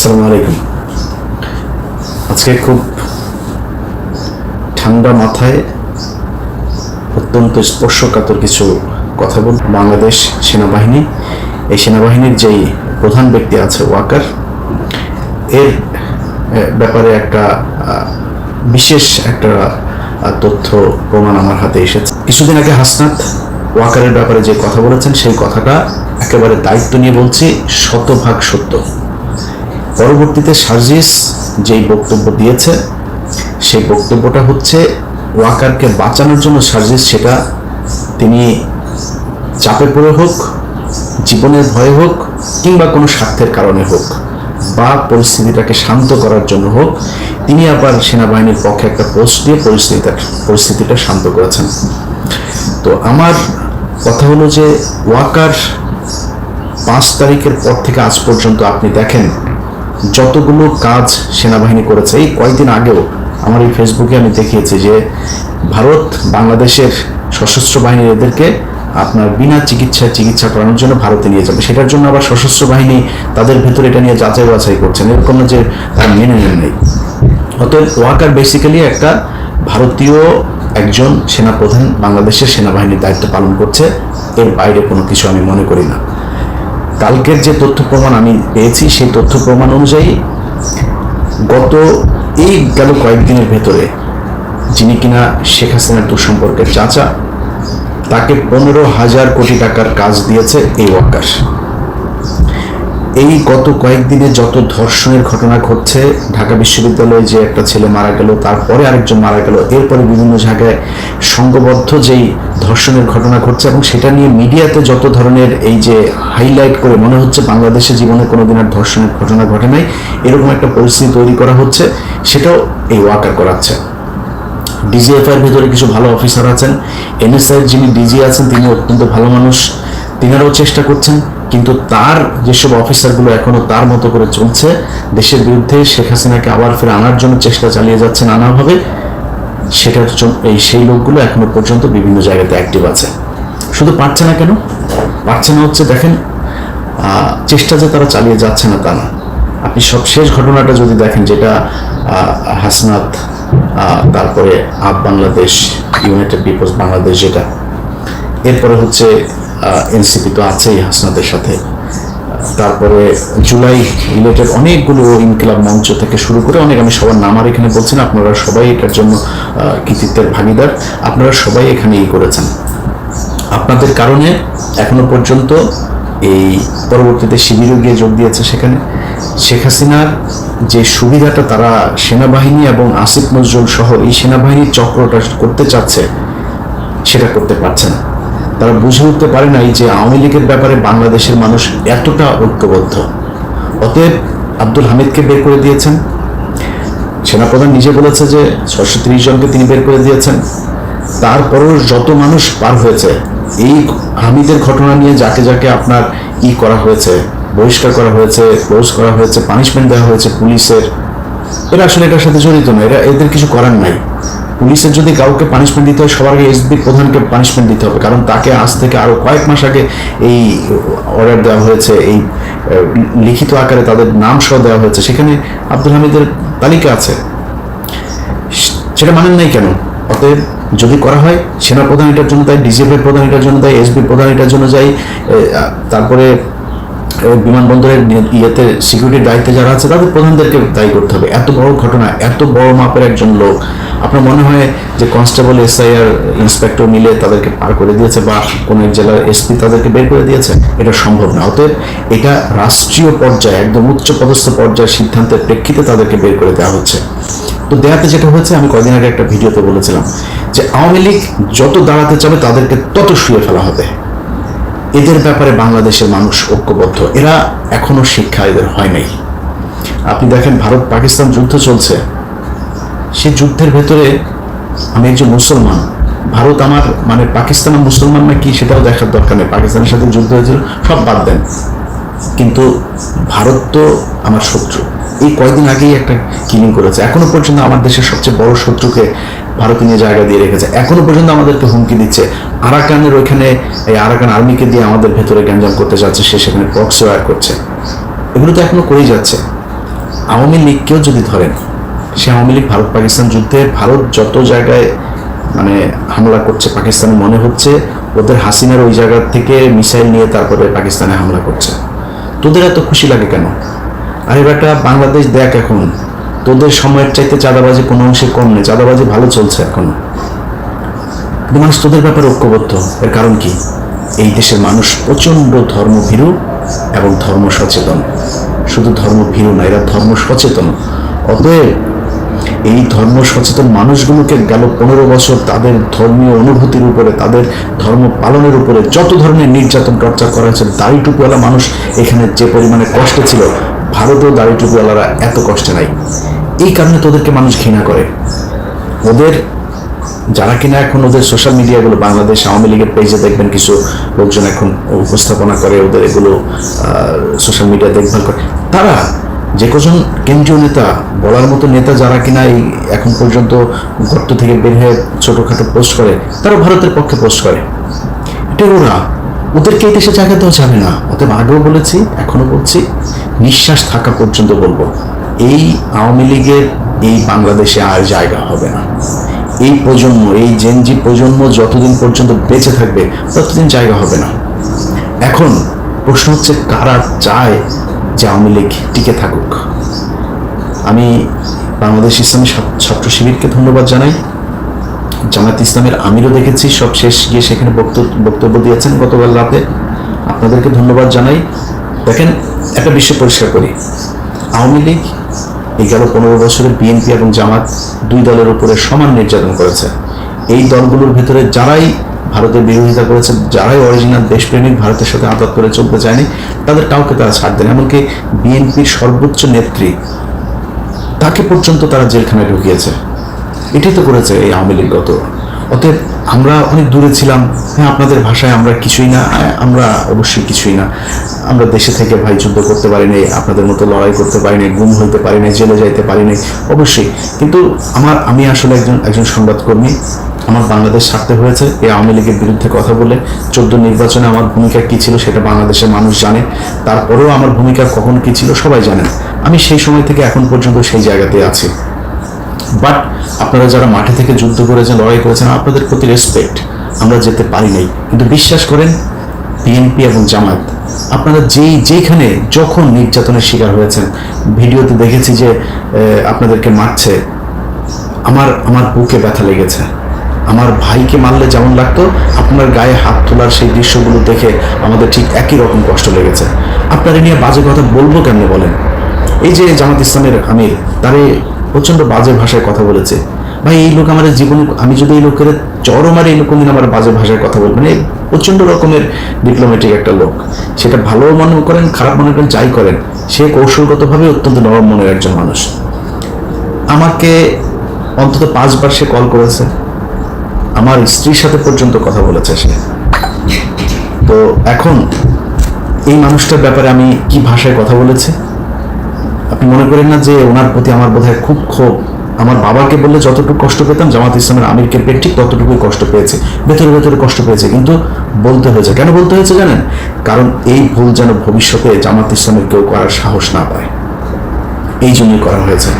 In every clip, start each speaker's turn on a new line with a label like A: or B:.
A: আসসালামু আলাইকুম। আজকে খুব ঠান্ডা মাথায় অত্যন্ত স্পর্শকাতর কিছু কথা বল বাংলাদেশ সেনাবাহিনী, এই সেনাবাহিনীর যেই প্রধান ব্যক্তি আছে ওয়াকার, এর ব্যাপারে একটা বিশেষ একটা তথ্য প্রমাণ আমার হাতে এসেছে। কিছুদিন আগে হাসনাত ওয়াকারের ব্যাপারে যে কথা বলেছেন, সেই কথাটা একেবারে দায়িত্ব নিয়ে বলছি, শতভাগ সত্য। পরবর্তীতে সার্জিস যেই বক্তব্য দিয়েছে, সেই বক্তব্যটা হচ্ছে ওয়াকারকে বাঁচানোর জন্য সার্জিস সেটা তিনি চাপে পড়ে হোক জীবনের ভয়ে হোক, কিংবা কোনো স্বার্থের কারণে হোক, বা পরিস্থিতিটাকে শান্ত করার জন্য হোক, তিনি আবার সেনাবাহিনীর পক্ষে একটা পোস্ট দিয়ে পরিস্থিতিটা পরিস্থিতিটা শান্ত করেছেন। তো আমার কথা হলো যে ওয়াকার পাঁচ তারিখের পর থেকে আজ পর্যন্ত আপনি দেখেন যতগুলো কাজ সেনাবাহিনী করেছে, এই কয়েকদিন আগেও আমার এই ফেসবুকে আমি দেখিয়েছি যে ভারত, বাংলাদেশের সশস্ত্র বাহিনী এদেরকে আপনার বিনা চিকিৎসায় চিকিৎসা করানোর জন্য ভারতে নিয়ে যাবে। সেটার জন্য আবার সশস্ত্র বাহিনী তাদের ভেতরে এটা নিয়ে যাচাই বাছাই করছেন এরকম না যে তারা মেনে নেন নেই। অতএব ওয়াকার বেসিক্যালি একটা ভারতীয় একজন সেনাপ্রধান বাংলাদেশের সেনাবাহিনীর দায়িত্ব পালন করছে। এর বাইরে কোনো কিছু আমি মনে করি না। কালকের যে তথ্য প্রমাণ আমি পেয়েছি, সেই তথ্য প্রমাণ অনুযায়ী গত, এই গেল কয়েকদিনের ভেতরে যিনি কিনা শেখ হাসিনার দুঃসম্পর্কের চাচা, তাকে পনেরো হাজার কোটি টাকার কাজ দিয়েছে এই ওয়াকার এই গত কয়েকদিনে যত ধর্ষণের ঘটনা ঘটছে, ঢাকা বিশ্ববিদ্যালয়ে যে একটা ছেলে মারা গেল, তারপরে আরেকজন মারা গেল, এরপরে বিভিন্ন জায়গায় সংঘবদ্ধ যেই ধর্ষণের ঘটনা ঘটছে এবং সেটা নিয়ে মিডিয়াতে যত ধরনের এই যে হাইলাইট করে মনে হচ্ছে বাংলাদেশের জীবনে কোনোদিন আর ধর্ষণের ঘটনা ঘটে নাই, এরকম একটা পরিস্থিতি তৈরি করা হচ্ছে, সেটাও এই ওয়াকার করাচ্ছে। ডিজিএফআই এর ভিতরে কিছু ভালো অফিসার আছেন এনএসআই যিনি ডিজি আছেন, তিনি অত্যন্ত ভালো মানুষ। তিনারাও চেষ্টা করছেন, কিন্তু তার যেসব অফিসারগুলো এখনও তার মতো করে চলছে, দেশের বিরুদ্ধে শেখ হাসিনাকে আবার ফিরে আনার জন্য চেষ্টা চালিয়ে যাচ্ছে নানাভাবে, সেটার জন্য এই সেই লোকগুলো এখনও পর্যন্ত বিভিন্ন জায়গাতে অ্যাক্টিভ আছে। শুধু পারছে না কেন? পারছে না হচ্ছে, দেখেন চেষ্টা যে তারা চালিয়ে যাচ্ছে না তা না। আপনি সব শেষ ঘটনাটা যদি দেখেন, যেটা হাসনাত তারপরে up Bangladesh, United people's Bangladesh যেটা, এরপরে হচ্ছে এনসিপি তো আছেই হাসনাদের সাথে। তারপরে জুলাই রিলেটেড অনেকগুলো ইনকিলাব মঞ্চ থেকে শুরু করে অনেক, আমি সবার নাম আর এখানে বলছি না, আপনারা সবাই এটার জন্য কৃতিত্বের ভাগিদার, আপনারা সবাই এখানে ই করেছেন। আপনাদের কারণে এখনও পর্যন্ত এই পরবর্তীতে শিবিরও গিয়ে যোগ দিয়েছে সেখানে। শেখ হাসিনার যে সুবিধাটা তারা সেনাবাহিনী এবং আসিফ নজরুল সহ এই সেনাবাহিনীর চক্রটা করতে চাচ্ছে, সেটা করতে পারছে না তারা বুঝে উঠতে পারে নাই যে আওয়ামী লীগের ব্যাপারে বাংলাদেশের মানুষ এতটা ঐক্যবদ্ধ। অতএব আব্দুল হামিদকে বের করে দিয়েছেন। সেনাপ্রধান নিজে বলেছে যে ছশো তিরিশ জনকে তিনি বের করে দিয়েছেন। তারপরও যত মানুষ পার হয়েছে, এই হামিদের ঘটনা নিয়ে যাকে যাকে আপনার ই করা হয়েছে, বহিষ্কার করা হয়েছে ক্লোজ করা হয়েছে পানিশমেন্ট দেওয়া হয়েছে পুলিশের, এরা আসলে এটার সাথে জড়িত না। এরা, এদের কিছু করার নাই। পুলিশের যদি কাউকে পানিশমেন্ট দিতে হয়, সবার আগে এসবি প্রধানকে পানিশমেন্ট দিতে হবে। কারণ তাকে আজ থেকে আরও কয়েক মাস আগে এই অর্ডার দেওয়া হয়েছে, এই লিখিত আকারে তাদের নাম সহ দেওয়া হয়েছে। সেখানে আব্দুল হামিদের তালিকা আছে। সেটা মানেন নাই কেন? অতএব যদি করা হয় সেনা প্রধান এটার জন্য তাই ডিজিএফ প্রধান এটার জন্য তাই এসবি প্রধান এটার জন্য যাই তারপরে বিমানবন্দরের ইয়েতে সিকিউরিটির দায়িত্বে যারা আছে, তাদের প্রধানদেরকে দায়ী করতে হবে। এত বড় ঘটনা, এত বড় মাপের একজন লোক। আপনার মনে হয় যে কনস্টেবল এসআই আর ইন্সপেক্টর মিলে তাদেরকে পার করে দিয়েছে বা কোনো এক জেলার এসপি তাদেরকে বের করে দিয়েছে? এটা সম্ভব না। অতএব এটা রাষ্ট্রীয় পর্যায়ে, একদম উচ্চ পদস্থ পর্যায়ের সিদ্ধান্তের প্রেক্ষিতে তাদেরকে বের করে দেওয়া হচ্ছে। তো দেয়াতে যেটা হয়েছে, আমি কয়দিন আগে একটা ভিডিওতে বলেছিলাম যে আওয়ামী লীগ যত দাঁড়াতে চাবে, তাদেরকে তত শুয়ে ফেলা হবে। এদের ব্যাপারে বাংলাদেশের মানুষ ঐক্যবদ্ধ। এরা এখনও শিক্ষা এদের হয় নাই। আপনি দেখেন, ভারত পাকিস্তান যুদ্ধ চলছে। সেই যুদ্ধের ভেতরে আমি একজন মুসলমান। ভারত আমার মানে পাকিস্তান মুসলমান না কি সেটাও দেখার দরকার নেই। পাকিস্তানের সাথে যুদ্ধ হয়েছিল, সব বাদ দেন। কিন্তু ভারত তো আমার শত্রু। এই কয়েকদিন আগেই একটা কিলিং করেছে। এখনও পর্যন্ত আমার দেশের সবচেয়ে বড় শত্রুকে ভারত নিয়ে জায়গা দিয়ে রেখেছে। এখনও পর্যন্ত আমাদেরকে হুমকি দিচ্ছে। আরাকানের ওইখানে, এই আরাকান আর্মিকে দিয়ে আমাদের ভেতরে গ্যাঞ্জাম করতে যাচ্ছে, সে সেখানে প্রক্সি ওয়ার করছে। এগুলো তো এখনও করেই যাচ্ছে। আওয়ামী লীগকেও যদি ধরেন, সে আওয়ামী লীগ ভারত পাকিস্তান যুদ্ধে ভারত যত জায়গায় মানে হামলা করছে, পাকিস্তানে মনে হচ্ছে, ওদের হাসিনার ওই জায়গা থেকে মিসাইল নিয়ে তারপরে পাকিস্তানে হামলা করছে। তোদের এত খুশি লাগে কেন? আরে বেটা, বাংলাদেশ দেখ এখন তোদের সময়ের চাইতে চাঁদাবাজি কোনো অংশে কম নেই চাঁদাবাজি ভালো চলছে এখনও। মানুষ তোদের ব্যাপারে ঐক্যবদ্ধ। এর কারণ কি? এই দেশের মানুষ প্রচণ্ড ধর্মভীরু এবং ধর্ম সচেতন। শুধু ধর্মভীরু না, এরা ধর্ম সচেতন। অতএব এই ধর্ম সচেতন মানুষগুলোকে গেল পনেরো বছর তাদের ধর্মীয় অনুভূতির উপরে, তাদের ধর্ম পালনের উপরে যত ধরনের নির্যাতন, টর্চার করা হয়েছে দাড়ি টুপিওয়ালা মানুষ এখানে যে পরিমাণে কষ্ট ছিল, ভারতেও দাড়ি টুপিওয়ালারা এত কষ্টে নাই। এই কারণে তোদেরকে মানুষ ঘৃণা করে। ওদের, যারা কিনা এখন ওদের সোশ্যাল মিডিয়াগুলো বাংলাদেশ আওয়ামী লীগের পেজে দেখবেন কিছু লোকজন এখন উপস্থাপনা করে, ওদের এগুলো সোশ্যাল মিডিয়া দেখভাল করে। তারা যে কজন কেন্দ্রীয় নেতা, বলার মতো নেতা যারা কিনা এই এখন পর্যন্ত গর্ত থেকে বের হয়ে ছোটোখাটো পোস্ট করে, তারা ভারতের পক্ষে পোস্ট করে। এটা ওরা। ওদেরকে এই দেশে জায়গা দেওয়া যাবে না। অতএব আগেও বলেছি এখনও বলছি, নিঃশ্বাস থাকা পর্যন্ত বলব। এই আওয়ামী লীগের এই বাংলাদেশে আর জায়গা হবে না। এই প্রজন্ম, এই জেনজি প্রজন্ম যতদিন পর্যন্ত বেঁচে থাকবে, ততদিন জায়গা হবে না। এখন প্রশ্ন হচ্ছে, কারা চায় যে আওয়ামী লীগ টিকে থাকুক? আমি বাংলাদেশ ইসলামী ছাত্র- শিবিরকে ধন্যবাদ জানাই। জামাত ইসলামের আমিরও দেখেছি, সব শেষ গিয়ে সেখানে বক্তব্য বক্তব্য দিয়েছেন গতকাল রাতে। আপনাদেরকে ধন্যবাদ জানাই। দেখেন, একটা বিষয় পরিষ্কার করি। আওয়ামী লীগ এই গেল পনেরো বছরে বিএনপি এবং জামাত দুই দলের উপরে সমান নির্যাতন করেছে। এই দলগুলোর ভিতরে যারাই ভারতের বিরোধিতা করেছে, যারাই অরিজিনাল দেশপ্রেমিক ভারতের সাথে আঘাত করে চলতে চায়নি, তাদের কাউকে তারা ছাড় দেন এমনকি বিএনপির সর্বোচ্চ নেত্রী, তাকে পর্যন্ত তারা জেলখানায় ঢুকিয়েছে। এটাই তো করেছে এই আওয়ামী লীগ গত। অতএব আমরা অনেক দূরে ছিলাম। হ্যাঁ আপনাদের ভাষায় আমরা কিছুই না, আমরা অবশ্যই কিছুই না। আমরা দেশে থেকে ভাই যুদ্ধ করতে পারি পারিনি, আপনাদের মতো লড়াই করতে পারি পারিনি, গুম হইতে পারি পারিনি, জেলে যাইতে পারি পারিনি, অবশ্যই। কিন্তু আমার, আমি আসলে একজন একজন সংবাদকর্মী, আমার বাংলাদেশ ছাড়তে হয়েছে এই আওয়ামী লীগের বিরুদ্ধে কথা বলে চোদ্দ নির্বাচনে আমার ভূমিকা কী ছিল সেটা বাংলাদেশের মানুষ জানে, তারপরেও আমার ভূমিকা কখন কী ছিল সবাই জানেন আমি সেই সময় থেকে এখন পর্যন্ত সেই জায়গাতে আছি। বাট আপনারা যারা মাঠে থেকে যুদ্ধ করেছেন, লড়াই করেছেন, আপনাদের প্রতি রেসপেক্ট আমরা যেতে পারি নাই। কিন্তু বিশ্বাস করেন বিএনপি এবং জামাত আপনারা যেই যেখানে যখন নির্যাতনের শিকার হয়েছেন, ভিডিওতে দেখেছি যে আপনাদেরকে মারছে। আমার আমার বুকে ব্যথা লেগেছে। আমার ভাইকে মারলে যেমন লাগতো, আপনার গায়ে হাত তোলার সেই দৃশ্যগুলো দেখে আমাদের ঠিক একই রকম কষ্ট লেগেছে। আপনারা নিয়ে বাজে কথা বলব কেন বলেন? এই যে জামাত ইসলামের আমির, তারে প্রচণ্ড বাজে ভাষায় কথা বলেছে। ভাই, এই লোক আমার জীবন, আমি যদি এই লোকের চরম আর এই লোক কোনদিন আমার বাজে ভাষায় কথা বলবেন এই প্রচণ্ড রকমের ডিপ্লোম্যাটিক একটা লোক। সেটা ভালো মনে করেন, খারাপ মনে করেন, যাই করেন, সে কৌশলগতভাবে অত্যন্ত নরম মনের একজন মানুষ। আমাকে অন্তত পাঁচবার সে কল করেছে। আমার স্ত্রীর সাথে পর্যন্ত কথা বলেছে সে। তো এখন এই মানুষটার ব্যাপারে আমি কি ভাষায় কথা বলেছি? আপনি মনে করেন না যে ওনার প্রতি আমার বোধহয় খুব ক্ষোভ? আমার বাবাকে বললে যতটুকু কষ্ট পেতাম, জামাত ইসলামের আমিরকে পেয়ে ঠিক ততটুকুই কষ্ট পেয়েছে, ভেতরে ভেতরে কষ্ট পেয়েছে। কিন্তু বলতে হয়েছে, কেন বলতে হয়েছে জানেন? কারণ এই ভুল যেন ভবিষ্যতে জামাত ইসলামের কেউ করার সাহস না পায়। এই জন্যই করা হয়েছে।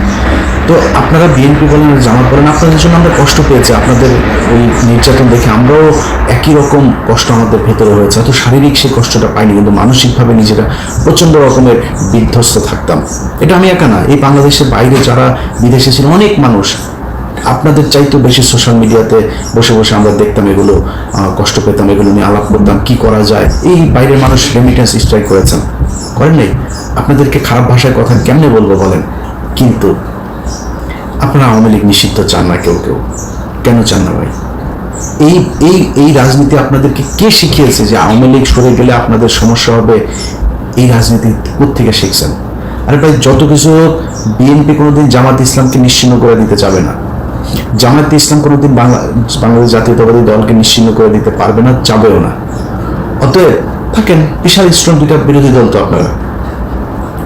A: তো আপনারা বিএনপি বলেন জামাত বলেন, আপনাদের জন্য আমরা কষ্ট পেয়েছি। আপনাদের ওই নির্যাতন দেখে আমরাও একই রকম কষ্ট আমাদের ভেতরে হয়েছে হয়তো শারীরিক সেই কষ্টটা পাইনি, কিন্তু মানসিকভাবে নিজেরা প্রচণ্ড রকমের বিধ্বস্ত থাকতাম। এটা আমি একা না, এই বাংলাদেশের বাইরে যারা বিদেশে ছিল অনেক মানুষ আপনাদের চাইতেও বেশি সোশ্যাল মিডিয়াতে বসে বসে আমরা দেখতাম এগুলো কষ্ট পেতাম, এগুলো নিয়ে আলাপ করতাম, কি করা যায়। এই বাইরের মানুষ রেমিটেন্স স্ট্রাইক করেছেন। করেন নাই? আপনাদেরকে খারাপ ভাষায় কথা কেমনে বলব বলেন? কিন্তু আপনারা আওয়ামী লীগ নিষিদ্ধ, চান না কেউ কেউ। কেন চান না ভাই? এই এই এই রাজনীতি আপনাদেরকে কে শিখিয়েছে যে আওয়ামী লীগ সরে গেলে আপনাদের সমস্যা হবে? এই রাজনীতি কোথেকে শিখছেন? আরে ভাই, যত কিছু বিএনপি কোনোদিন জামাত ইসলামকে নিশ্চিন্ন করে দিতে যাবে না। জামাত ইসলাম কোনোদিন বাংলা, বাংলাদেশ জাতীয়তাবাদী দলকে নিশ্চিন্ন করে দিতে পারবে না যাবেও না। অতএব, থাকেন, বিশাল স্ট্রং দুইটা বিরোধী দল তো আপনারা।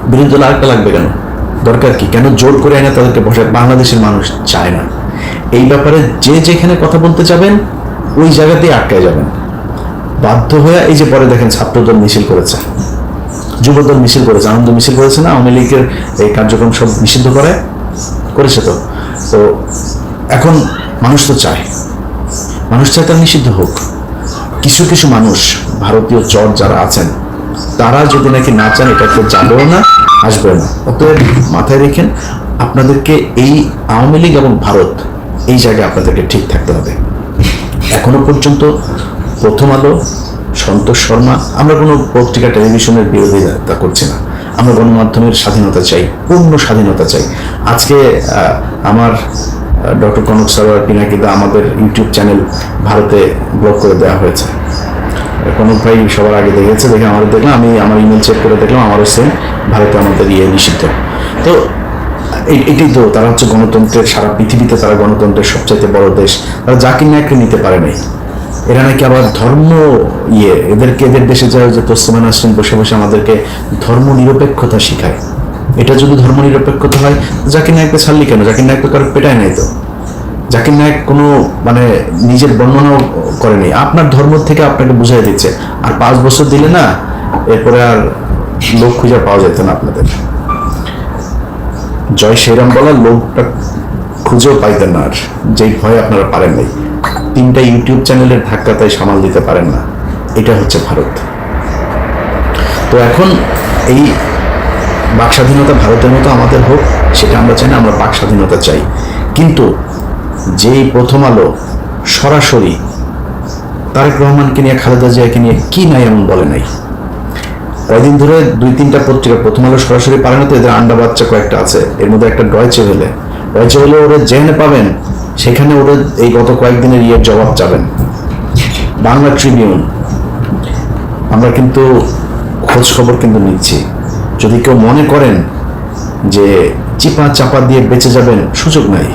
A: বিরোধী দল আরেকটা লাগবে কেন? দরকার কি? কেন জোর করে এনে তাদেরকে বসায় বাংলাদেশের মানুষ চায় না। এই ব্যাপারে যে যেখানে কথা বলতে যাবেন, ওই জায়গাতেই আটকায় যাবেন। বাধ্য হয়ে এই যে পরে দেখেন ছাত্রদল মিছিল করেছে, যুবদল মিছিল করেছে, আনন্দ মিছিল করেছে না? আওয়ামী লীগের এই কার্যক্রম সব নিষিদ্ধ করে? করেছে তো। তো এখন মানুষ তো চায়। মানুষ চায় তার নিষিদ্ধ হোক। কিছু কিছু মানুষ, ভারতীয় চর যারা আছেন তারা যদি নাকি না চান এটাকে যাবেও না, আসবেও না। অতএব মাথায় রেখেন, আপনাদেরকে এই আওয়ামী লীগ এবং ভারত, এই জায়গায় আপনাদেরকে ঠিক থাকতে হবে। এখনও পর্যন্ত প্রথম আলো, সন্তোষ শর্মা, আমরা কোনো পত্রিকা, টেলিভিশনের বিরোধিতা করছি না। আমরা গণমাধ্যমের স্বাধীনতা চাই, পূর্ণ স্বাধীনতা চাই। আজকে আমার ডক্টর কনক সারোয়ার পিনাকিদা আমাদের ইউটিউব চ্যানেল ভারতে ব্লক করে দেওয়া হয়েছে। কনক ভাই সবার আগে দেখেছে, দেখে আমাদের দেখলাম, আমি আমার ইমেল চেক করে দেখলাম, আমারও সেম ভারতে আমাদের ইয়ে নিষিদ্ধ। তো এটাই তো, তারা হচ্ছে গণতন্ত্রের সারা পৃথিবীতে তারা গণতন্ত্রের সবচাইতে বড় দেশ। তারা জাকির নায়ককে নিতে পারে নাই। এরা নাকি আবার ধর্ম ইয়ে এদেরকে, এদের দেশে যায় যে পশ্চিমা আসছেন বসে বসে আমাদেরকে ধর্ম নিরপেক্ষতা শিখায়। এটা যদি ধর্ম নিরপেক্ষতা হয় জাকির নায়ককে ছাড়লি কেন? জাকির নায়ক তো কারও পেটায় নাই তো। জাকির নায়ক কোনো মানে নিজের বর্ণনাও করেনি। আপনার ধর্ম থেকে আপনাকে বুঝাই দিচ্ছে। আর পাঁচ বছর দিলে না, এরপরে আর লোক খুঁজে পাওয়া যেত না আপনাদের। জয় শ্রীরাম বলা লোকটা খুঁজেও পাইতেন না আর। যেই ভয় আপনারা পারেন নাই। তিনটা ইউটিউব চ্যানেলের ধাক্কা তাই সামাল দিতে পারেন না। এটা হচ্ছে ভারত। তো এখন এই বাক স্বাধীনতা ভারতের মতো আমাদের হোক, সেটা আমরা চাই না, আমরা বাক স্বাধীনতা চাই। কিন্তু যেই প্রথম আলো সরাসরি তারেক রহমানকে নিয়ে, খালেদা জিয়াকে নিয়ে কি নাই এমন বলে নাই? কয়দিন ধরে দুই তিনটা পত্রিকা প্রথম আলো সরাসরি পারে না তো, এদের আন্ডা বাচ্চা কয়েকটা আছে। এর মধ্যে একটা ডয়চে হলে ডয়চে হলে ওরা জেনে পাবেন, সেখানে ওরা এই গত কয়েকদিনের ইয়ের জবাব চাবেন। বাংলা ট্রিবিউন, আমরা কিন্তু খোঁজ খবর কিন্তু নিচ্ছি। যদি কেউ মনে করেন যে চিপা চাপা দিয়ে বেঁচে যাবেন, সুযোগ নাই।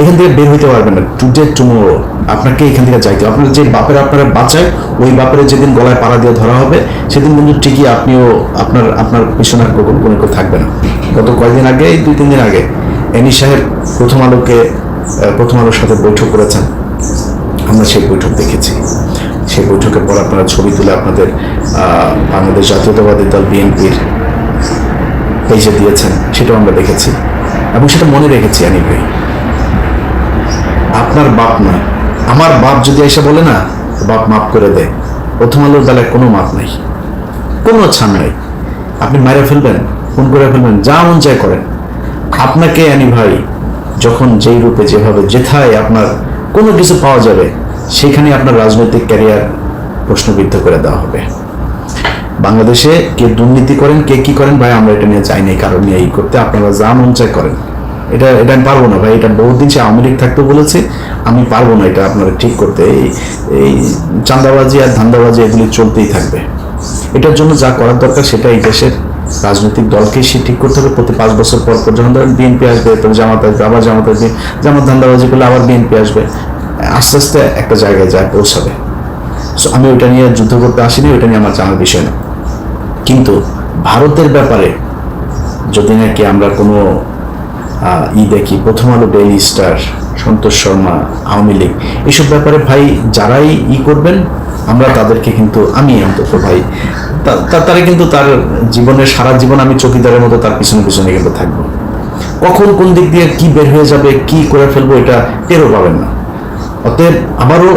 A: এখান থেকে বের হইতে পারবেন না। টুডে টুমোরো আপনাকে এখান থেকে যাইতে। আপনার যে বাপের আপনারা বাঁচায়, ওই বাপের যেদিন গলায় পাড়া দিয়ে ধরা হবে, সেদিন কিন্তু ঠিকই আপনিও আপনার আপনার পিছনে আর কোনো কেউ থাকবে না। গত কয়েকদিন আগে, এই দুই, তিন দিন আগে এনি সাহেব প্রথম আলোকে প্রথম আলোর সাথে বৈঠক করেছেন। আমরা সেই বৈঠক দেখেছি। সেই বৈঠকের পর আপনারা ছবি তুলে আপনাদের বাংলাদেশ জাতীয়তাবাদী দল বিএনপির পেজে দিয়েছেন। সেটাও আমরা দেখেছি। এবং সেটা মনে রেখেছি আনি ভাই আপনার বাপ না। আমার বাপ যদি এসে বলে না বাপ মাফ করে দেয়। প্রথম আলোর বেলায় কোনো মাপ নাই। কোনো ছাড় নাই। আপনি মারে ফেলবেন ফোন করে ফেলবেন, যা মন চায় করেন। আপনাকে আনি ভাই, যখন যেই রূপে, যেভাবে, যেথায় আপনার কোনো কিছু পাওয়া যাবে সেখানে আপনার রাজনৈতিক ক্যারিয়ার প্রশ্নবিদ্ধ করে দেওয়া হবে। বাংলাদেশে কে দুর্নীতি করেন, কে কি করেন, ভাই, আমরা এটা নিয়ে চাই নাই, কারণ নিয়ে এই করতে আপনারা যা মন চায় করেন। এটা এটা আমি পারব না ভাই, এটা বহুদিন সে আওয়ামী লীগ থাকতে বলেছে, আমি পারব না এটা আপনারা ঠিক করতে। এই এই চাঁদাবাজি আর ধান্দাবাজি এগুলি চলতেই থাকবে। এটার জন্য যা করার দরকার সেটা এই দেশের রাজনৈতিক দলকে সে ঠিক করতে হবে। প্রতি পাঁচ বছর পর পর যখন ধরেন বিএনপি আসবে তবে জামাত আসবে, আবার জামাত আসবে, জামাত ধান্দাবাজি করলে আবার বিএনপি আসবে। আস্তে আস্তে একটা জায়গায় যায়, পৌঁছাবে। সো আমি ওইটা নিয়ে যুদ্ধ করতে আসিনি, ওইটা নিয়ে আমার জানার বিষয় না। কিন্তু ভারতের ব্যাপারে যদি নাকি আমরা কোনো ই দেখি Prothom Alo Daily Star Santosh Sharma, Awami League এইসব ব্যাপারে ভাই যারাই ই করবেন, আমরা তাদেরকে কিন্তু, আমি অন্তত ভাই তারা কিন্তু তার জীবনের, সারা জীবন আমি চকিদারের মতো তার পিছনে পিছনে কিন্তু থাকব। কখন কোন দিক দিয়ে কি বের হয়ে যাবে, কি করে ফেলব, এটা টেরও পাবেন না। অতএব আবারও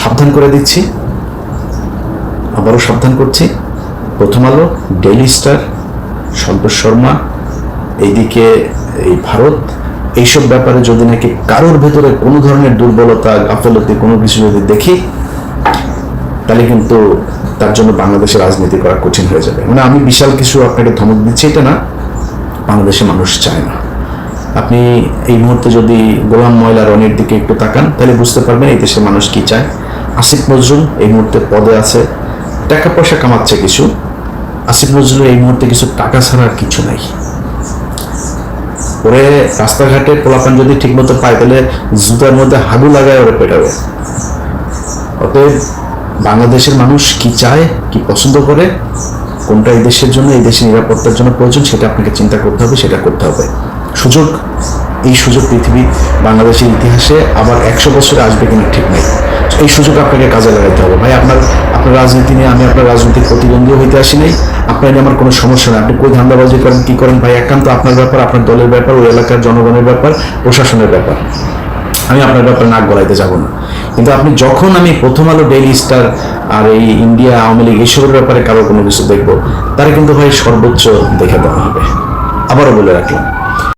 A: সাবধান করে দিচ্ছি। আবারও সাবধান করছি। প্রথম আলো ডেইলি স্টার সন্তোষ শর্মা, এইদিকে এই ভারত, এইসব ব্যাপারে যদি নাকি কারোর ভেতরে কোনো ধরনের দুর্বলতা, গাফলতি কোনো কিছু যদি দেখি, তাহলে কিন্তু তার জন্য বাংলাদেশে রাজনীতি করা কঠিন হয়ে যাবে। মানে আমি বিশাল কিছু আপনাকে ধমক দিচ্ছি, এটা না, বাংলাদেশে মানুষ চায় না। আপনি এই মুহূর্তে যদি গোলাম ময়লা রনির দিকে একটু তাকান, তাহলে বুঝতে পারবেন এই দেশের মানুষ কি চায়। আসিফ নজরুল এই মুহূর্তে পদে আছে, টাকা পয়সা কামাচ্ছে কিছু। আসিফ নজরুল এই মুহূর্তে কিছু টাকা ছাড়া কিছু নাই। ওরে রাস্তাঘাটে পোলাপান যদি ঠিক মতো পায়, তাহলে জুতার মধ্যে হাগু লাগায় ওরে পেটাবে। অতএব বাংলাদেশের মানুষ কি চায়, কি পছন্দ করে, কোনটা এই দেশের জন্য, এই দেশের নিরাপত্তার জন্য প্রয়োজন, সেটা আপনাকে চিন্তা করতে হবে, সেটা করতে হবে। সুযোগ এই সুযোগ পৃথিবী বাংলাদেশের ইতিহাসে আবার একশো বছরে আসবে কিনা ঠিক নেই। এই সুযোগ আপনাকে কাজে লাগাতে হবে। ভাই, আপনার আপনার রাজনীতি নিয়ে আমি আপনার রাজনৈতিক প্রতিদ্বন্দ্বী হইতে আসি নাই। আপনার নিয়ে আমার কোনো সমস্যা নেই। আপনি কই ধান্দাবাজি করেন, কি করেন? ভাই, একান্ত আপনার ব্যাপার, আপনার দলের ব্যাপার, ওই এলাকার জনগণের ব্যাপার, প্রশাসনের ব্যাপার। আমি আপনার ব্যাপারে নাক গলাইতে যাব না। কিন্তু আপনি যখন আমি প্রথম আলো ডেইলি স্টার আর এই ইন্ডিয়া আওয়ামী লীগ এইসবের ব্যাপারে কারও কোনো কিছু দেখব, তারা কিন্তু ভাই সর্বোচ্চ দেখে দেওয়া হবে। আবারও বলে রাখলাম